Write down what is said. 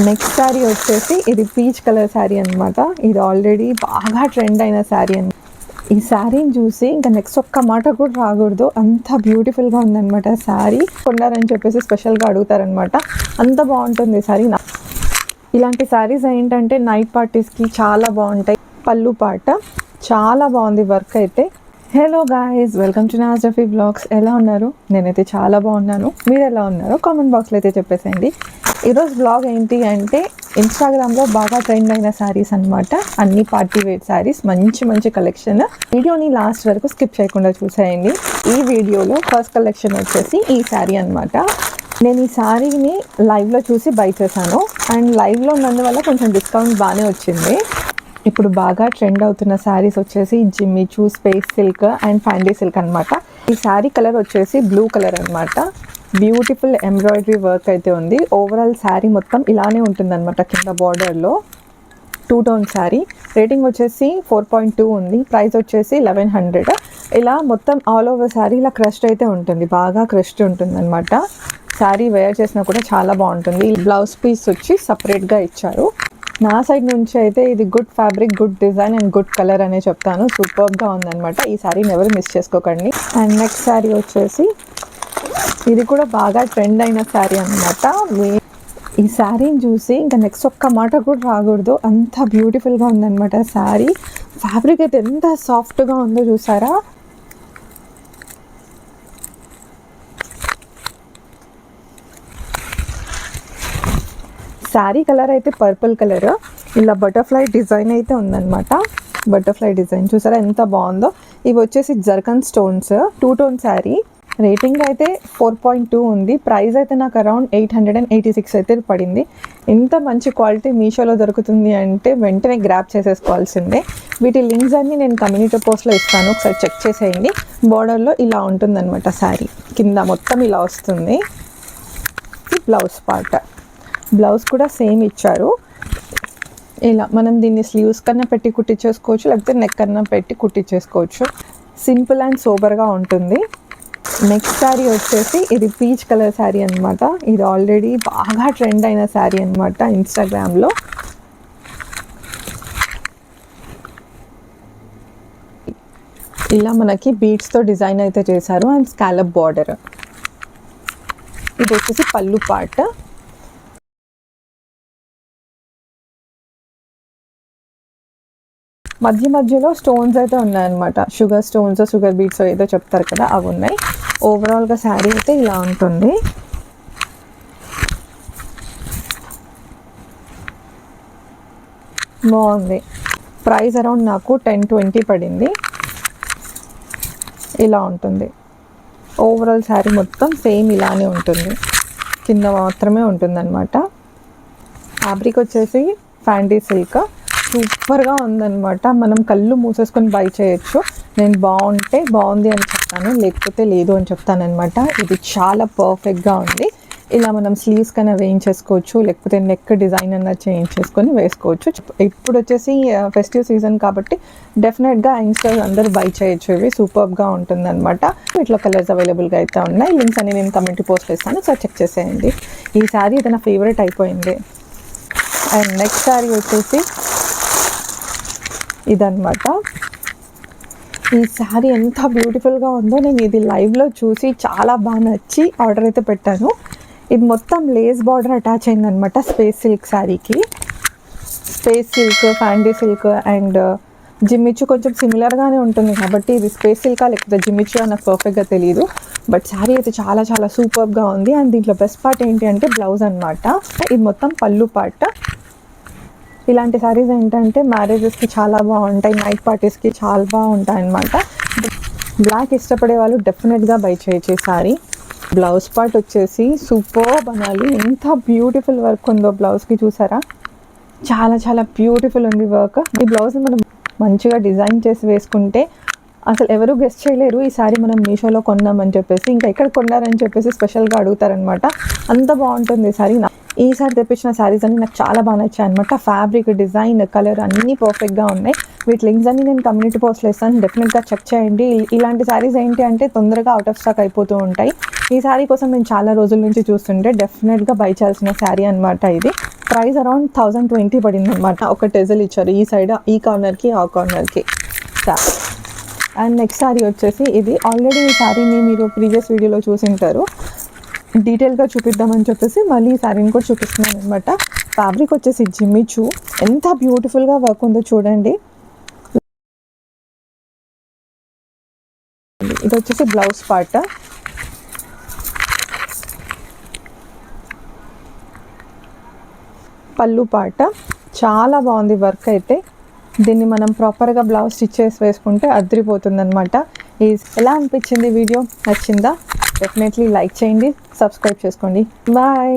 Next sari వచ్చేసి ఇది peach colour sari అన్నమాట. ఇది ఆల్రెడీ బాగా ట్రెండ్ అయిన శారీ అని ఈ శారీని చూసి ఇంకా నెక్స్ట్ ఒక్క మాట కూడా రాకూడదు. అంత బ్యూటిఫుల్గా ఉందన్నమాట శారీ. కొన్నారని చెప్పేసి స్పెషల్గా అడుగుతారనమాట అంత బాగుంటుంది శారీ. నా- ఇలాంటి శారీస్ ఏంటంటే నైట్ పార్టీస్కి చాలా బాగుంటాయి. పళ్ళు పాట చాలా బాగుంది వర్క్ అయితే. హలో గాయస్ వెల్కమ్ టు నాజఫీ బ్లాగ్స్ ఎలా ఉన్నారు? నేనైతే చాలా బాగున్నాను. మీరు ఎలా ఉన్నారో కామెంట్ బాక్స్లో అయితే చెప్పేసేయండి. ఈరోజు బ్లాగ్ ఏంటి అంటే ఇన్స్టాగ్రామ్లో బాగా ట్రెండ్ అయిన శారీస్ అనమాట అన్ని పార్టీ వేర్ శారీస్ మంచి మంచి కలెక్షన్ వీడియోని లాస్ట్ వరకు స్కిప్ చేయకుండా చూసేయండి. ఈ వీడియోలో ఫస్ట్ కలెక్షన్ వచ్చేసి ఈ శారీ అనమాట నేను ఈ శారీని లైవ్లో చూసి బై చేశాను. అండ్ లైవ్లో ఉన్నందువల్ల కొంచెం డిస్కౌంట్ బాగానే వచ్చింది. ఇప్పుడు బాగా ట్రెండ్ అవుతున్న శారీస్ వచ్చేసి Jimmy Choo space silk and Fendi silk అన్నమాట. ఈ శారీ కలర్ వచ్చేసి బ్లూ కలర్ అన్నమాట. బ్యూటిఫుల్ ఎంబ్రాయిడరీ వర్క్ అయితే ఉంది. ఓవరాల్ శారీ మొత్తం ఇలానే ఉంటుందన్నమాట కింద బార్డర్లో టూ టోన్ శారీ రేటింగ్ వచ్చేసి ఫోర్ పాయింట్ టూ ఉంది. ప్రైస్ వచ్చేసి లెవెన్ హండ్రెడ్ ఇలా మొత్తం ఆల్ ఓవర్ శారీ ఇలా క్రష్డ్ అయితే ఉంటుంది. బాగా క్రష్డ్ ఉంటుంది అనమాట శారీ వేర్ చేసినా కూడా చాలా బాగుంటుంది. బ్లౌజ్ పీస్ వచ్చి సపరేట్గా ఇచ్చారు. నా సైడ్ నుంచి అయితే ఇది good fabric good design and good colour అనే చెప్తాను. సూపర్గా ఉందన్నమాట. ఈ శారీని ఎవరు మిస్ చేసుకోకండి. అండ్ నెక్స్ట్ శారీ వచ్చేసి ఇది కూడా బాగా ట్రెండ్ అయిన శారీ అనమాట ఈ శారీని చూసి ఇంకా నెక్స్ట్ ఒక్క మాట కూడా రాకూడదు. అంత బ్యూటిఫుల్గా ఉందన్నమాట శారీ ఫ్యాబ్రిక్ అయితే ఎంత సాఫ్ట్గా ఉందో చూసారా? శారీ కలర్ అయితే పర్పుల్ కలర్ ఇలా బటర్ఫ్లై డిజైన్ అయితే ఉందన్నమాట. బటర్ఫ్లై డిజైన్ చూసారా ఎంత బాగుందో? ఇవి వచ్చేసి zircon stones two tone sari rating అయితే ఫోర్ పాయింట్ టూ ఉంది. ప్రైస్ అయితే నాకు around eight hundred and eighty six అయితే పడింది. ఎంత మంచి క్వాలిటీ మీషోలో దొరుకుతుంది అంటే వెంటనే గ్రాప్ చేసేసుకోవాల్సిందే. వీటి లింక్స్ అన్నీ నేను కమ్యూనిటీ పోస్ట్లో ఇస్తాను. ఒకసారి చెక్ చేసేయండి. బోర్డర్లో ఇలా ఉంటుందన్నమాట శారీ. కింద మొత్తం ఇలా వస్తుంది. Blouse part. బ్లౌజ్ కూడా సేమ్ ఇచ్చారు. ఇలా మనం దీన్ని స్లీవ్స్ కన్నా పెట్టి కుట్టించేసుకోవచ్చు లేకపోతే నెక్ కన్నా పెట్టి కుట్టించేసుకోవచ్చు. సింపుల్ అండ్ సూపర్గా ఉంటుంది. నెక్స్ట్ శారీ వచ్చేసి ఇది పీచ్ కలర్ శారీ అన్నమాట. ఇది ఆల్రెడీ బాగా ట్రెండ్ అయిన శారీ అనమాట ఇన్స్టాగ్రామ్లో ఇలా మనకి బీడ్స్తో డిజైన్ అయితే చేశారు. అండ్ స్కాలప్ బార్డర్ ఇది వచ్చేసి పళ్ళు పార్ట్ మధ్య మధ్యలో స్టోన్స్ అయితే ఉన్నాయన్నమాట. షుగర్ స్టోన్స్ షుగర్ బీట్స్ ఏదో చెప్తారు కదా అవి ఉన్నాయి. ఓవరాల్గా శారీ అయితే ఇలా ఉంటుంది. బాగుంది. ప్రైస్ అరౌండ్ నాకు టెన్ ట్వంటీ పడింది. ఇలా ఉంటుంది. ఓవరాల్ శారీ మొత్తం సేమ్ ఇలానే ఉంటుంది. కింద మాత్రమే ఉంటుందన్నమాట. ఫ్యాబ్రిక్ వచ్చేసి ఫ్యాండీ సిల్క్ సూపర్గా ఉందన్నమాట. మనం కళ్ళు మూసేసుకొని బై చేయొచ్చు. నేను బాగుంటే బాగుంది అని చెప్తాను లేకపోతే లేదు అని చెప్తానమాట ఇది చాలా పర్ఫెక్ట్గా ఉంది. ఇలా మనం స్లీవ్స్ కన్నా వేయించేసుకోవచ్చు లేకపోతే నెక్ డిజైన్ అన్న చేంజ్ చేసుకొని వేసుకోవచ్చు. ఇప్పుడు వచ్చేసి ఫెస్టివ్ సీజన్ కాబట్టి డెఫినెట్గా యంగ్స్టర్స్ అందరూ బై చేయొచ్చు. ఇవి సూపర్గా ఉంటుందన్నమాట. ఇట్లా కలర్స్ అవైలబుల్గా అయితే ఉన్నాయి. లింక్స్ అన్ని నేను కమెంట్ పోస్ట్ చేస్తాను. సో చెక్ చేసేయండి. ఈ శారీ అయితే నా ఫేవరెట్ అయిపోయింది. అండ్ నెక్స్ట్ శారీ వచ్చేసి ఇదనమాట ఈ శారీ ఎంత బ్యూటిఫుల్గా ఉందో నేను ఇది లైవ్లో చూసి చాలా బాగా నచ్చి ఆర్డర్ అయితే పెట్టాను. ఇది మొత్తం లేస్ బార్డర్ అటాచ్ అయిందనమాట స్పేస్ సిల్క్ శారీకి. Space silk Fendi silk and జిమ్మిచ్చు కొంచెం సిమిలర్గానే ఉంటుంది కాబట్టి ఇది స్పేస్ సిల్కా లేకపోతే జిమ్మిచ్చు అని నాకు పర్ఫెక్ట్గా తెలియదు బట్ శారీ అయితే చాలా చాలా సూపర్గా ఉంది. అండ్ దీంట్లో బెస్ట్ పార్ట్ ఏంటి అంటే బ్లౌజ్ అనమాట ఇది మొత్తం పళ్ళు పార్ట్ ఇలాంటి శారీస్ ఏంటంటే మ్యారేజెస్కి చాలా బాగుంటాయి నైట్ పార్టీస్కి చాలా బాగుంటాయి అనమాట బ్లాక్ ఇష్టపడే వాళ్ళు డెఫినెట్గా బై చేయొచ్చు సారీ శారీ బ్లౌజ్ పార్ట్ వచ్చేసి సూపర్ బనాలి. ఎంత బ్యూటిఫుల్ వర్క్ ఉందో బ్లౌజ్కి చూసారా? చాలా చాలా బ్యూటిఫుల్ ఉంది వర్క్ ఈ బ్లౌజ్ మనం మంచిగా డిజైన్ చేసి వేసుకుంటే అసలు ఎవరు గెస్ట్ చేయలేరు ఈ సారీ మనం మీషోలో కొన్నామని చెప్పేసి ఇంకా ఎక్కడ కొన్నారని చెప్పేసి స్పెషల్గా అడుగుతారనమాట అంత బాగుంటుంది ఈ సారీ ఈసారి తెప్పించిన శారీస్ అన్ని నాకు చాలా బాగా నచ్చాయి అనమాట ఫ్యాబ్రిక్ డిజైన్ కలర్ అన్నీ పర్ఫెక్ట్గా ఉన్నాయి. వీటి లింక్స్ అన్ని నేను కమ్యూనిటీ పోస్ట్లో ఇస్తాను. డెఫినెట్గా చెక్ చేయండి. ఇలాంటి శారీస్ ఏంటి అంటే తొందరగా అవుట్ ఆఫ్ స్టాక్ అయిపోతూ ఉంటాయి. ఈ శారీ కోసం నేను చాలా రోజుల నుంచి చూస్తుంటే డెఫినెట్గా బై చేయాల్సిన శారీ అనమాట ఇది. ప్రైస్ అరౌండ్ థౌజండ్ ట్వంటీ పడింది అనమాట ఒక టెజల్ ఇచ్చారు. ఈ సైడ్ ఈ కార్నర్కి ఆ కార్నర్కి అండ్ నెక్స్ట్ శారీ వచ్చేసి ఇది. ఆల్రెడీ ఈ శారీని మీరు ప్రీవియస్ వీడియోలో చూసింటారు డీటెయిల్గా చూపిద్దామని చెప్పేసి మళ్ళీ ఈ శారీని కూడా చూపిస్తున్నాను అనమాట ఫ్యాబ్రిక్ వచ్చేసి జిమ్మిచూ ఎంత బ్యూటిఫుల్గా వర్క్ ఉందో చూడండి. ఇది వచ్చేసి బ్లౌజ్ పార్ట్ పళ్ళు పాట చాలా బాగుంది వర్క్ అయితే. దీన్ని మనం ప్రాపర్గా బ్లౌజ్ స్టిచ్ చేసి వేసుకుంటే అదిరిపోతుందనమాట ఈజ్ ఎలా అనిపించింది వీడియో? నచ్చిందా? డెఫినెట్లీ లైక్ చేయండి సబ్స్క్రైబ్ చేసుకోండి. బాయ్